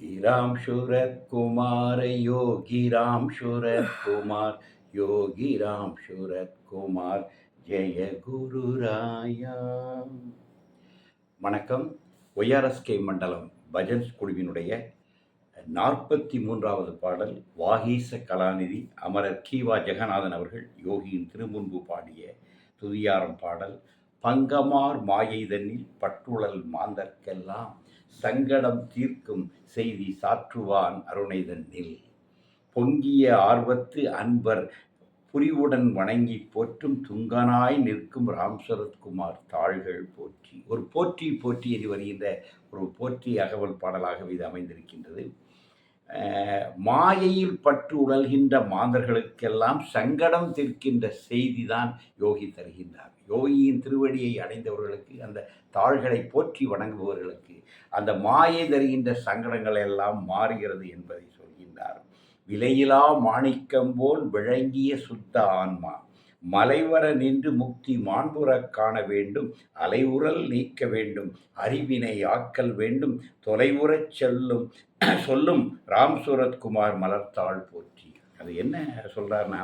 योगी राम शूरत कुमार योगी राम शूरत कुमार योगी राम शूरत குமார் ஜெய குருராயா வணக்கம் ஒய்ஆர்எஸ்கே மண்டலம் பஜன்ஸ் குழுவினுடைய நாற்பத்தி மூன்றாவது பாடல் வாகீச கலாநிதி அமரர் கீவா ஜெகநாதன் அவர்கள் யோகியின் திருமுன்பு பாடிய துதியாரம் பாடல் பங்கமார் மாயைதனில் பட்டுழல் மாந்தர்க்கெல்லாம் சங்கடம் தீர்க்கும் செய்தி சாற்றுவான் அருணைதன்னில் பொங்கிய ஆர்வத்து அன்பர் புரிவுடன் வணங்கி போற்றும் துங்கனாய் நிற்கும் ராம்சரத்குமார் தாள்கள் போற்றி. ஒரு போற்றி போற்றி என்று வருகின்ற ஒரு போற்றி அகவல் பாடலாகவே இது அமைந்திருக்கின்றது. மாயையில் பற்று உழல்கின்ற மாந்தர்களுக்கெல்லாம் சங்கடம் தீர்க்கின்ற செய்திதான் யோகி தருகின்றார். யோகியின் திருவடியை அடைந்தவர்களுக்கு அந்த தாள்களை போற்றி வணங்குபவர்களுக்கு அந்த மாயை தருகின்ற சங்கடங்கள் எல்லாம் மாறுகிறது என்பதை சொல்கின்றார். விலையிலா மாணிக்கம் போல் விளங்கிய சுத்த ஆன்மா மலைவர நின்று முக்தி மாண்புறக் காண வேண்டும் அலைவுறல் நீக்க வேண்டும் அறிவினை ஆக்கல் வேண்டும் தொலைவுறச் செல்லும் சொல்லும் ராம் சூரத்குமார் மலர்த்தாள் போற்றி. அது என்ன சொல்றாருன்னா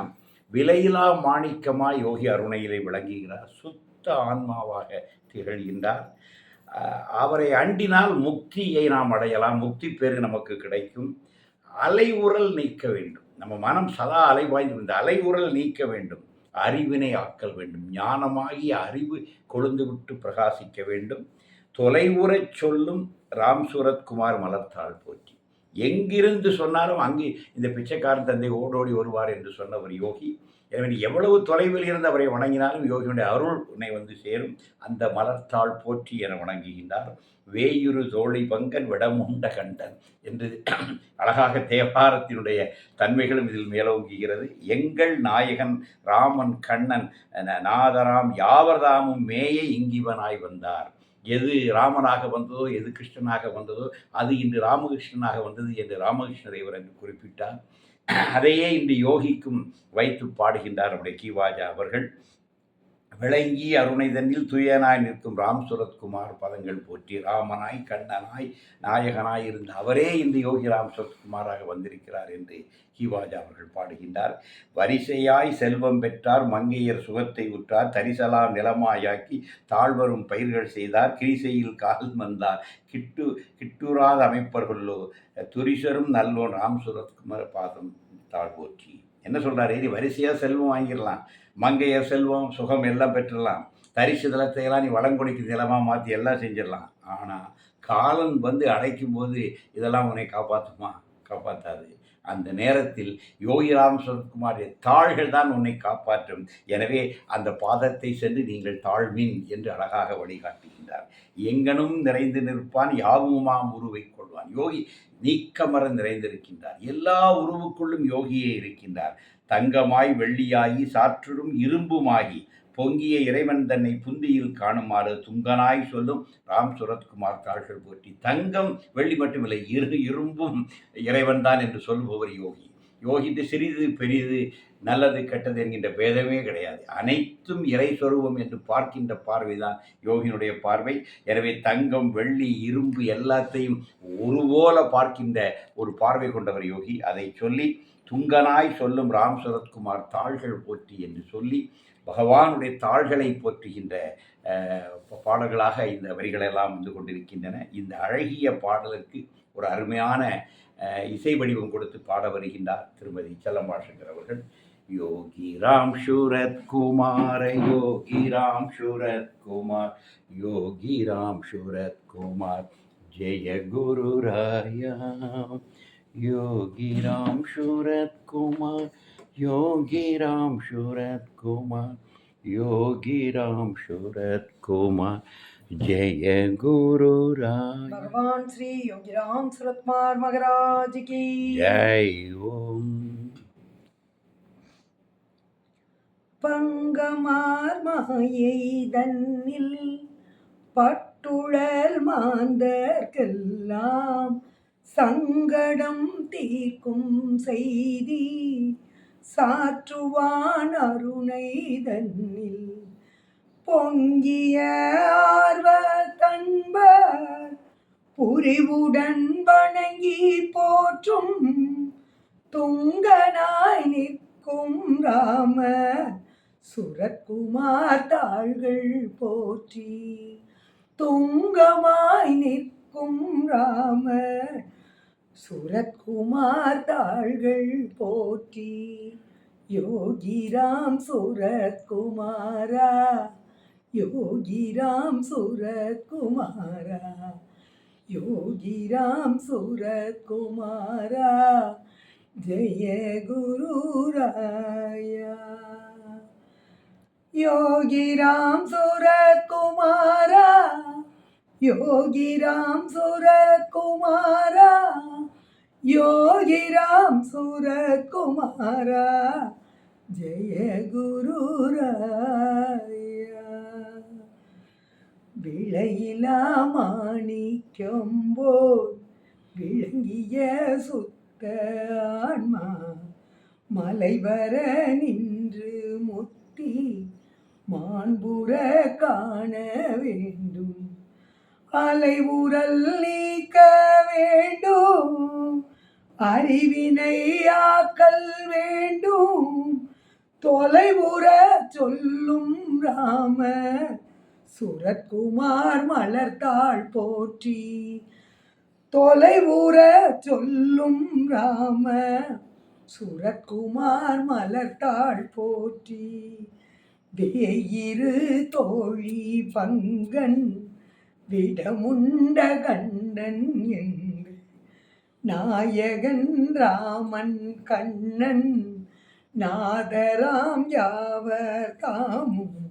விலையிலா மாணிக்கமா யோகி அருணையிலே விளங்குகிறார். சுத்த ஆன்மாவாக திகழ்கின்றார். அவரை அண்டினால் முக்தியை நாம் அடையலாம். முக்தி பேர் நமக்கு கிடைக்கும். அலைவுறல் நீக்க வேண்டும். நம்ம மனம் சதா அலைவாய்ந்து இந்த உரல் நீக்க வேண்டும். அறிவினை ஆக்கல் வேண்டும். ஞானமாகிய அறிவு கொழுந்து விட்டு பிரகாசிக்க வேண்டும். தொலைவுறச் சொல்லும் ராம் சூரத்குமார் மலர்த்தாள் போற்றி. எங்கிருந்து சொன்னாலும் அங்கே இந்த பிச்சைக்காரன் தந்தை ஓடோடி வருவார் என்று சொன்னவர் யோகி. எனவே எவ்வளவு தொலைவில் இருந்து அவரை வணங்கினாலும் யோகியுடைய அருள் உன்னை வந்து சேரும். அந்த மலர்த்தாள் போற்றி என வணங்குகின்றார். வேயுரு தோழி பங்கன் விடமுண்ட கண்டன் என்று அழகாக தேவாரத்தினுடைய தன்மைகளும் இதில் மேலோங்குகிறது. எங்கள் நாயகன் ராமன் கண்ணன் நாதராம் யாவர்தாமும் மேய இங்கிவனாய் வந்தார். எது ராமனாக வந்ததோ எது கிருஷ்ணனாக வந்ததோ அது இன்று ராமகிருஷ்ணனாக வந்தது என்று ராமகிருஷ்ண தேவர் என்று குறிப்பிட்டார். அதையே இன்று யோகிக்கும் வைத்து பாடுகின்றார் நம்முடைய கீவாஜா அவர்கள். விளங்கி அருணைதனில் துயனாய் நிற்கும் ராம் சுரத்குமார் பதங்கள் போற்றி ராமனாய் கண்ணனாய் நாயகனாய் இருந்த அவரே இந்த யோகி ராம் சுரத்குமாராக வந்திருக்கிறார் என்று ஹிவாஜா அவர்கள் பாடுகின்றார். வரிசையாய் செல்வம் பெற்றார் மங்கையர் சுகத்தை உற்றார் தரிசலாம் நிலமாயாக்கி தாழ்வரும் பயிர்கள் செய்தார் கிரிசையில் கால் வந்தார் கிட்டு கிட்டுராத அமைப்பர்களோ துரிசரும் நல்லோன் ராம் சுரத்குமார் பாதம் தாழ்வோற்றி. என்ன சொல்கிறாரு இனி வரிசையாக செல்வம் வாங்கிடலாம். மங்கைய செல்வம் சுகம் எல்லாம் பெற்றுடலாம். தரிசு தளத்தையெல்லாம் நீ வளங்கொடிக்கு தளமாக மாற்றி எல்லாம் செஞ்சிடலாம். ஆனால் காலன் வந்து அடைக்கும் போது இதெல்லாம் உன்னை காப்பாற்றுமா காப்பாற்றாது அந்த நேரத்தில் யோகிராம் சுரத்குமார் தாள்கள் தான் உன்னை காப்பாற்றும். எனவே அந்த பாதத்தை சென்று நீங்கள் தாழ்வின் என்று அழகாக வழிகாட்டுகின்றார். எங்கனும் நிறைந்து நிற்பான் யாவுமாம் உருவை கொள்வான். யோகி நீக்கமர நிறைந்திருக்கின்றார். எல்லா உருவுக்குள்ளும் யோகியே இருக்கின்றார். தங்கமாய் வெள்ளியாகி சாற்றுடும் இரும்புமாகி பொங்கிய இறைவன் தன்னை புந்தியில் காணுமாறு துங்கனாய் சொல்லும் ராம் சுரத்குமார் தாள்கள் போற்றி தங்கம் வெள்ளி மட்டுமில்லை இரு இரும்பும் இறைவன் தான் என்று சொல்லுபவர் யோகி. யோகிட்டு சிறிது பெரிது நல்லது கெட்டது என்கின்ற பேதமே கிடையாது. அனைத்தும் இறை சொருபம் என்று பார்க்கின்ற பார்வைதான் யோகியினுடைய பார்வை. எனவே தங்கம் வெள்ளி இரும்பு எல்லாத்தையும் ஒருபோல பார்க்கின்ற ஒரு பார்வை கொண்டவர் யோகி. அதை சொல்லி துங்கனாய் சொல்லும் ராம் சரத்குமார் தாள்கள் போற்றி என்று சொல்லி பகவானுடைய தாள்களை போற்றுகின்ற பாடல்களாக இந்த வரிகளெல்லாம் வந்து கொண்டிருக்கின்றன. இந்த அழகிய பாடலுக்கு ஒரு அருமையான இசை வடிவம் கொடுத்து பாட வருகின்றார் திருமதி செல்லம்பாஷங்கர் அவர்கள். யோகி ராம் சூரத் குமார யோகி ராம் சூரத் குமார் யோகி ராம் சூரத் குமார் ஜெய குரு ராயா. யோகி ராம் சூரத் குமார் யோகி ராம் சூரத் குமார் योगी राम शूरत कुमार जय गुरु राय भगवान श्री योगीराम सुरतमार महाराज की जय ओम பங்கமார் மாயை தன்னில் பட்டுழல் மாந்தர்க்கெல்லாம் சங்கடம் தீர்க்கும் செய்தி சாற்றுவான் அருணை தன்னில். பொங்கிய ஆர்வ தன்பர் புரிவுடன் வணங்கி போற்றும் துங்கனாய் நிற்கும் ராம சுரக்குமார் தாள்கள் போற்றி துங்கமாய் நிற்கும் ராம சுரத்குமார் தாள்கள் போற்றி யோகிராம் சுரத்குமாரா யோகிராம் சுரத்குமாரா யோகிராம் சுரத்குமாரா ஜெய குருராயா யோகிராம் சுரத்குமாரா யோகிராம் சுரத்குமாரா யோகிராம் சூரகுமாரா ஜெய குருராயா. விளையிலா மாணிக்கம் விளங்கிய சுத்த ஆன்மா மலைவர நின்று முத்தி மாண்புற காண வேண்டும். அலைவுரல் நீக்க வேண்டும். அறிவினை ஆக்கல் வேண்டும். தொலைவுற சொல்லும் ராம சுரத்குமார் மலர்த்தாள் போற்றி. தொலைவுற சொல்லும் ராம சுரத்குமார் மலர்த்தாள் போற்றி. வேயிரு தோழி பங்கன் விடமுண்ட கண்ணன் என்று நாயகன் ராமன் கண்ணன். நாதராம் யாவர் தாமும்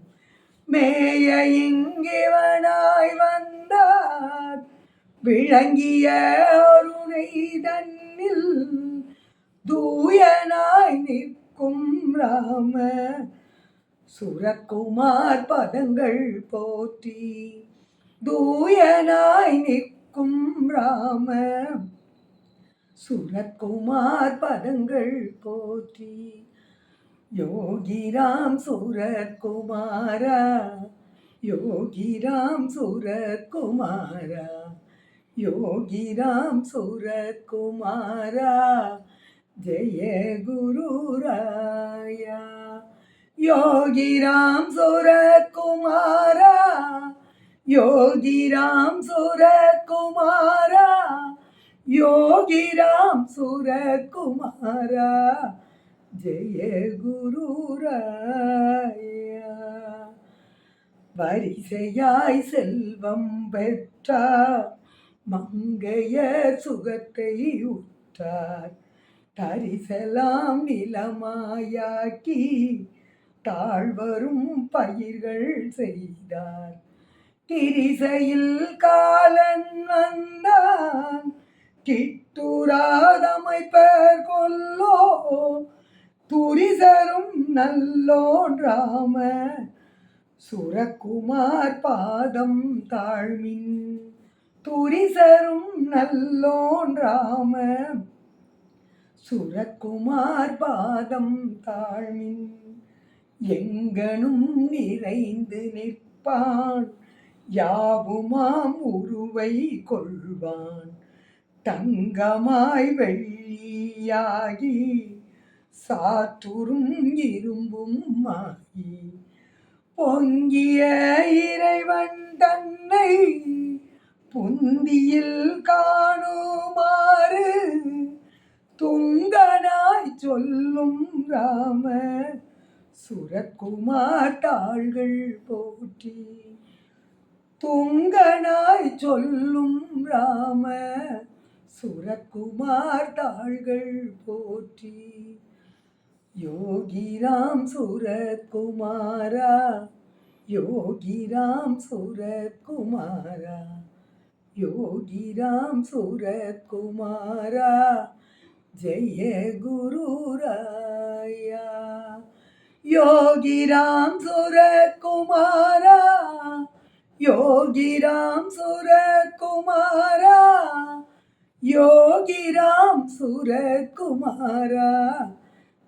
மேய இங்கிவனாய் வந்தார். விளங்கிய அருணை தன்னில் தூயனாய் நிற்கும் ராம. சுரக்குமார் பதங்கள் போற்றி தூயனாய் நிற்கும் ராம சுரத்குமார் பதங்கள் போற்றி. யோகிராம் சுரத்குமாரா யோகிராம் சுரத்குமாரா யோகிராம் சுரத்குமாரா ஜெய குருராயா. யோகிராம் சுரத்குமாரா யோகிராம் சுரத்குமாரா யோகிராம் சுரகுமாரா ஜெய குருராயா. வரிசையாய் செல்வம் பெற்றார் மங்கையர் சுகத்தை உற்றார். தரிசலாம் நிலமாயாக்கி தாழ்வரும் பயிர்கள் செய்தார். திரிசையில் காலன் வந்தான். கிட்டுராதமைப்பர் கொல்லோ துரிசரும் நல்லோன் ராம சுரக்குமார் பாதம் தாழ்மின். துரிசரும் நல்லோன் ராம சுரக்குமார் பாதம் தாழ்மின். எங்கனும் நிறைந்து நிற்பான். யாவுமாம் உருவை கொள்வான். தங்கமாய் வெள்ளியாகி சாற்றுரும் இரும்பும் மாகி பொங்கிய இறைவன் தன்னை புந்தியில் காணுமாறு துங்கனாய் சொல்லும் ராம சுரக்குமார் தாள்கள் போற்றி துங்கனாய் சொல்லும் ராம சுரக்குமார் தாள்கள் போற்றி. யோகிராம் சுரத்குமாரா யோகிராம் சுரத்குமாரா யோகிராம் சுரத்குமாரா ஜெய குருராயா. யோகிராம் சுரத்குமாரா योगी राम सुर कुमारा योगी राम सुर सुरकुमारा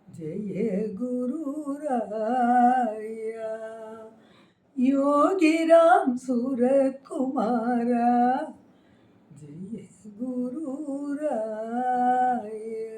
जय गुरुराया। योगिराम सुरकुमारा जय गुरुराया।